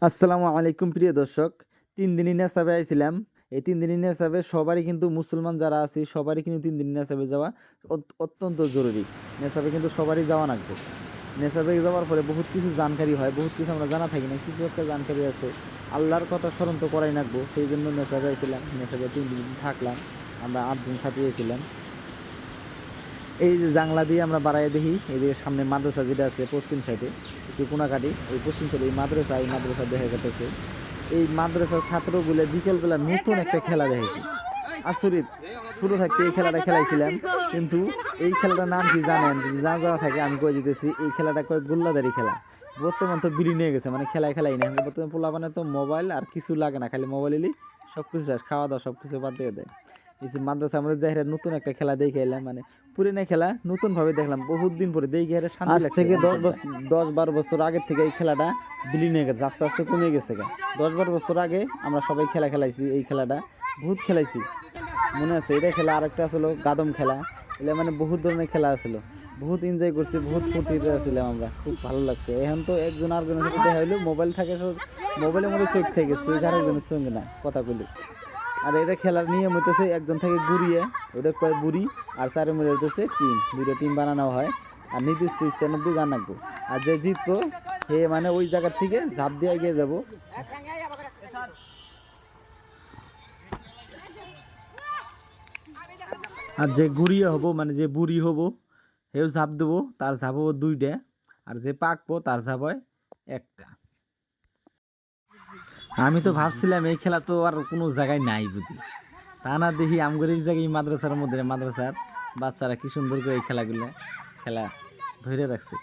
আসসালামু আলাইকুম প্রিয় দর্শক, তিন দিনই নেশাবে আইছিলাম। এই তিন দিনই নেশাবে সবারই কিন্তু মুসলমান যারা আছে, সবারই কিন্তু তিন দিন নেশাবে যাওয়া অত- অত্যন্ত জরুরি। নেশাবে কিন্তু সবারই যাওয়া লাগবে। নেশাবে যাওয়ার পরে বহুত কিছু জানকারি হয়, বহুত কিছু আমরা জানা থাকি না, কিছু একটা জানকারি আছে। আল্লাহর কথা স্মরণ তো করাই লাগবো, সেই জন্য নেশাবে আইছিলাম, নেশাবে তিন দিন থাকলাম। আমরা আটজন সাথে আইছিলাম। এই যে জাংলা দিয়ে আমরা বাড়াই দেখি যে সামনে মাদ্রাসা যেটা আছে পশ্চিম সাইডে, একটু কোনাকাটি, ওই পশ্চিম সাইডে এই মাদ্রাসা এই মাদ্রাসা দেখা গেছে এই মাদ্রাসার ছাত্রগুলো বিকেলবেলা নতুন একটা খেলা দেখেছি আচরিত শুরু থাকতে এই খেলাটা খেলাইছিলাম, কিন্তু এই খেলাটার নাম কি জানেন? যদি যা থাকে, আমি কয়ে দিতেছি, এই খেলাটা কয় গোল্লাদারি খেলা। বর্তমান তো বিলি নিয়ে গেছে মানে খেলায় খেলাই না বর্তমানে পোলাপানে তো মোবাইল আর কিছু লাগে না, খালি মোবাইল এলি সব কিছু খাওয়া দাওয়া সব কিছু বাদ দিয়ে দেয়। এই যে মাদ্রাসা আমাদের জাহিরা নতুন একটা খেলা দেখে এলাম মানে পুরিনা খেলা নতুন ভাবে দেখলাম বহুত দিন পরে দেখে এর শান্তি আজ থেকে দশ বছর দশ বারো বছর আগের থেকে এই খেলাটা বিলীন হয়ে গেছে আস্তে আস্তে কমে গেছে। দশ বারো বছর আগে আমরা সবাই খেলা খেলাইছি এই খেলাটা বহুত খেলাইছি। মনে আছে এটা খেলা আরেকটা আসলো গাদম খেলা। এগুলো মানে বহুত ধরনের খেলা আছিল বহুত এনজয় করছি বহুত ফুর্তিতে ছিলাম আমরা খুব ভালো লাগছে। এখন তো একজন আরেকজনের সাথে দেখা হইল মোবাইল থাকে সব মোবাইলের মধ্যে সুইচ থেকে সুইচ আরেকজনের সঙ্গে না কথা বলি আর এটা খেলার নিয়ম হইতেছে একজন থেকে গুড়িয়ে ওটা কয় বুড়ি আর চারের মধ্যে হইতেছে টিম। দুইটা টিম বানানো হয়। আর নির্দিষ্ট অব্দি জান রাখব আর যে জিতবো সে মানে ওই জায়গার থেকে ঝাঁপ দিয়ে এগিয়ে যাব। আর যে গুড়িয়ে হব মানে যে বুড়ি হব সেও ঝাঁপ দেবো, তার ঝাঁপ হব দুইটা। আর যে পাকবো, তার ঝাঁপ হয় একটা। আমি তো ভাবছিলাম এই খেলা তো আর কোনো জায়গায় নাই বুঝি তা না, দেখি আমগর এই জায়গায় মাদ্রাসার মধ্যে, মাদ্রাসার বাচ্চারা কি সুন্দর করে এই খেলাগুলো, খেলা ধরে রাখছে।